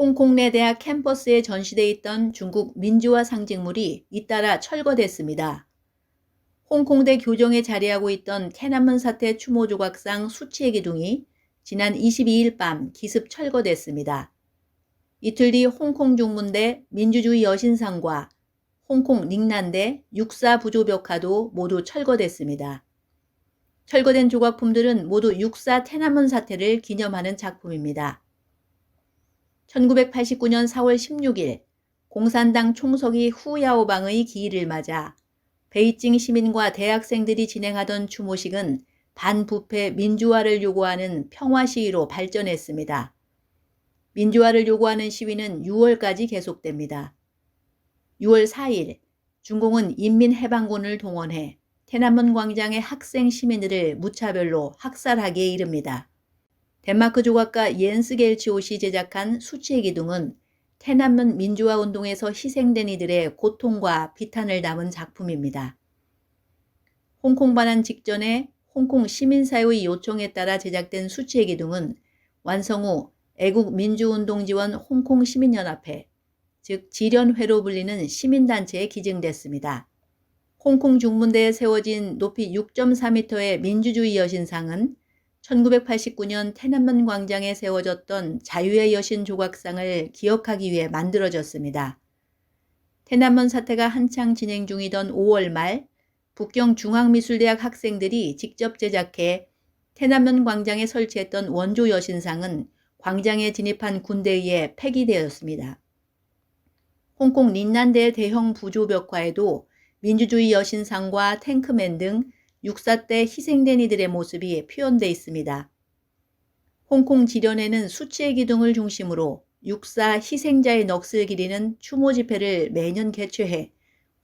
홍콩내 대학 캠퍼스에 전시돼 있던 중국 민주화 상징물이 잇따라 철거됐습니다. 홍콩대 교정에 자리하고 있던 캐남문 사태 추모 조각상 수치의 기둥이 지난 22일 밤 기습 철거됐습니다. 이틀 뒤 홍콩 중문대 민주주의 여신상과 홍콩 닝난대 육사 부조벽화도 모두 철거됐습니다. 철거된 조각품들은 모두 육사 테나문 사태를 기념하는 작품입니다. 1989년 4월 16일 공산당 총서기 후야오방의 기일을 맞아 베이징 시민과 대학생들이 진행하던 추모식은 반부패 민주화를 요구하는 평화 시위로 발전했습니다. 민주화를 요구하는 시위는 6월까지 계속됩니다. 6월 4일 중공은 인민해방군을 동원해天安문 광장의 학생 시민들을 무차별로 학살하기에 이릅니다. 덴마크 조각가 옌스 겔치옷이 제작한 수치의 기둥은天安문 민주화 운동에서 희생된 이들의 고통과 비탄을 담은 작품입니다. 홍콩 반환 직전에 홍콩 시민사회의 요청에 따라 제작된 수치의 기둥은 완성 후 애국 민주운동 지원 홍콩 시민연합회, 즉 지련회로 불리는 시민단체에 기증됐습니다. 홍콩 중문대에 세워진 높이 6.4m의 민주주의 여신상은 1989년 테난먼 광장에 세워졌던 자유의 여신 조각상을 기억하기 위해 만들어졌습니다. 테난먼 사태가 한창 진행 중이던 5월 말 북경 중앙미술대학 학생들이 직접 제작해 테난먼 광장에 설치했던 원조 여신상은 광장에 진입한 군대에 폐기되었습니다. 홍콩 린난대 대형 부조 벽화에도 민주주의 여신상과 탱크맨 등 육사 때 희생된 이들의 모습이 표현돼 있습니다. 홍콩 지련에는 수치의 기둥을 중심으로 육사 희생자의 넋을 기리는 추모 집회를 매년 개최해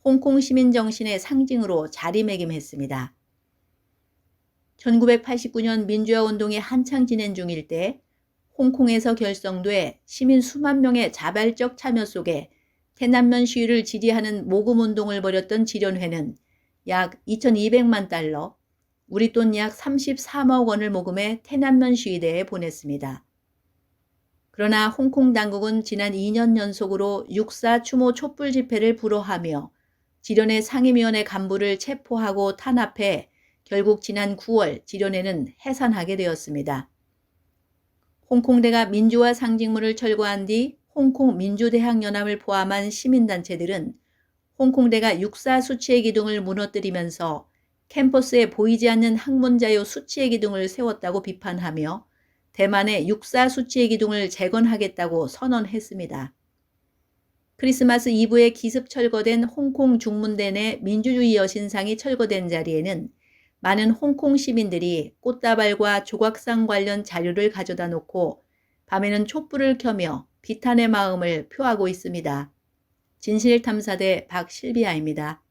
홍콩 시민 정신의 상징으로 자리매김했습니다. 1989년 민주화 운동이 한창 진행 중일 때 홍콩에서 결성돼 시민 수만 명의 자발적 참여 속에天安문 시위를 지지하는 모금 운동을 벌였던 지련회는 약 2,200만 달러, 우리 돈 약 33억 원을 모금해天安문 시위대에 보냈습니다. 그러나 홍콩 당국은 지난 2년 연속으로 육사 추모 촛불 집회를 불허하며 지련의 상임위원회 간부를 체포하고 탄압해 결국 지난 9월 지련회는 해산하게 되었습니다. 홍콩대가 민주화 상징물을 철거한 뒤 홍콩 민주대학연합을 포함한 시민단체들은 홍콩대가 육사 수치의 기둥을 무너뜨리면서 캠퍼스에 보이지 않는 학문자유 수치의 기둥을 세웠다고 비판하며 대만의 육사 수치의 기둥을 재건하겠다고 선언했습니다. 크리스마스 이브에 기습 철거된 홍콩 중문대 내 민주주의 여신상이 철거된 자리에는 많은 홍콩 시민들이 꽃다발과 조각상 관련 자료를 가져다 놓고 밤에는 촛불을 켜며 비탄의 마음을 표하고 있습니다. 진실탐사대 박실비아입니다.